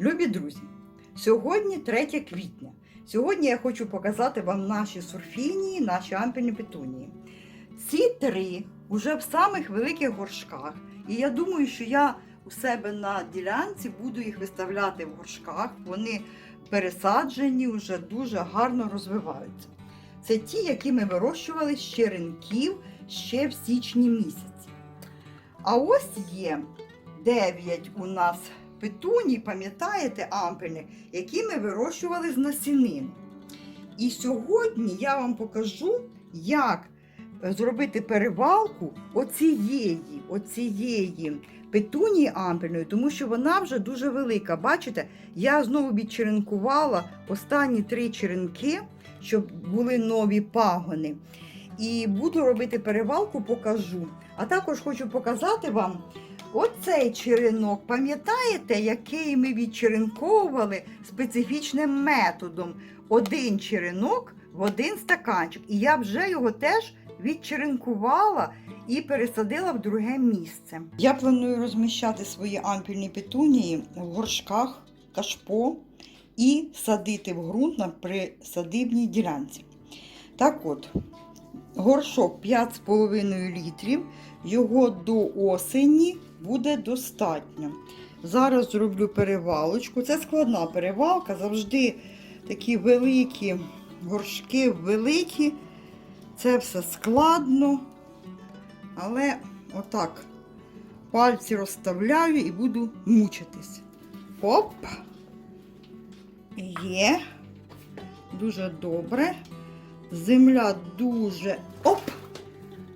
Любі друзі, сьогодні 3 квітня. Сьогодні я хочу показати вам наші сурфінії, наші ампельні петунії. Ці три вже в самих великих горшках. І я думаю, що я у себе на ділянці буду їх виставляти в горшках. Вони пересаджені, вже дуже гарно розвиваються. Це ті, які ми вирощували з черенків ще в січні місяці. А ось є 9 у нас петуній, пам'ятаєте, ампельних, які ми вирощували з насінин. І сьогодні я вам покажу, як зробити перевалку оцієї, оцієї петунії ампельної, тому що вона вже дуже велика. Бачите, я знову відчеренкувала останні три черенки, щоб були нові пагони. І буду робити перевалку, покажу. А також хочу показати вам оцей черенок. Пам'ятаєте, який ми відчеренковували специфічним методом? Один черенок в один стаканчик. І я вже його теж відчеренкувала і пересадила в друге місце. Я планую розміщати свої ампільні петунії в горшках, кашпо і садити в ґрунт на присадибній ділянці. Так от, горшок 5,5 літрів, його до осені буде достатньо. Зараз зроблю перевалочку. Це складна перевалка, завжди такі великі горшки великі. Це все складно. Але отак пальці розставляю і буду мучитись. Оп! Є. Дуже добре. Земля дуже оп!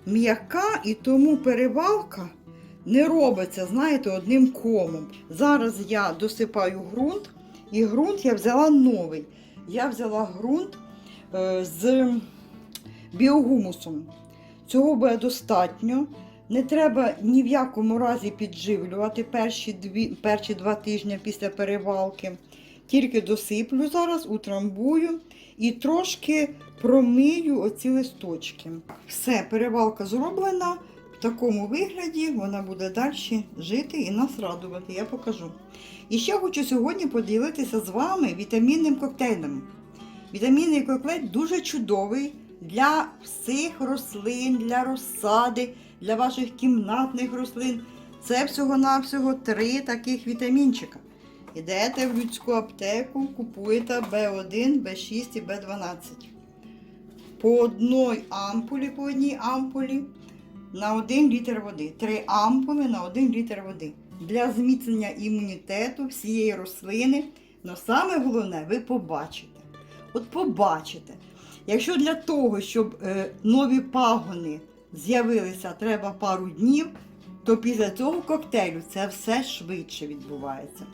М'яка, і тому перевалка не робиться, знаєте, одним комом. Зараз я досипаю ґрунт, і ґрунт я взяла новий. Я взяла ґрунт е, з біогумусом. Цього буде достатньо. Не треба ні в якому разі підживлювати перші, дві, перші два тижні після перевалки. Тільки досиплю зараз, утрамбую і трошки промию оці листочки. Все, перевалка зроблена. В такому вигляді вона буде далі жити і нас радувати, я покажу. І ще хочу сьогодні поділитися з вами вітамінним коктейлем. Вітамінний коктейль дуже чудовий для всіх рослин, для розсади, для ваших кімнатних рослин. Це всього-навсього три таких вітамінчика. Ідете в людську аптеку, купуєте B1, B6 і B12. По одній ампулі, по одній ампулі на 1 літр води. Три ампули на 1 літр води. Для зміцнення імунітету всієї рослини. Але саме головне, ви побачите. От побачите. Якщо для того, щоб е, нові пагони з'явилися, треба пару днів, то після цього коктейлю це все швидше відбувається.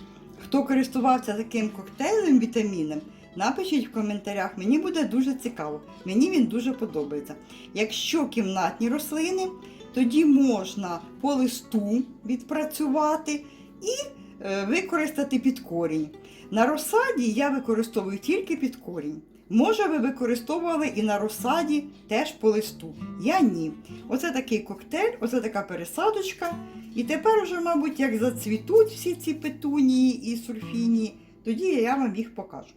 Хто користувався таким коктейлем вітаміном, напишіть в коментарях, мені буде дуже цікаво. Мені він дуже подобається. Якщо кімнатні рослини, тоді можна по листу відпрацювати і е, використати під корінь. На розсаді я використовую тільки під корінь. Може, ви використовували і на розсаді теж по листу. Я ні. Оце такий коктейль, оце така пересадочка. І тепер уже, мабуть, як зацвітуть всі ці петунії і сульфіні, тоді я вам їх покажу.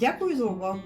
Дякую за увагу!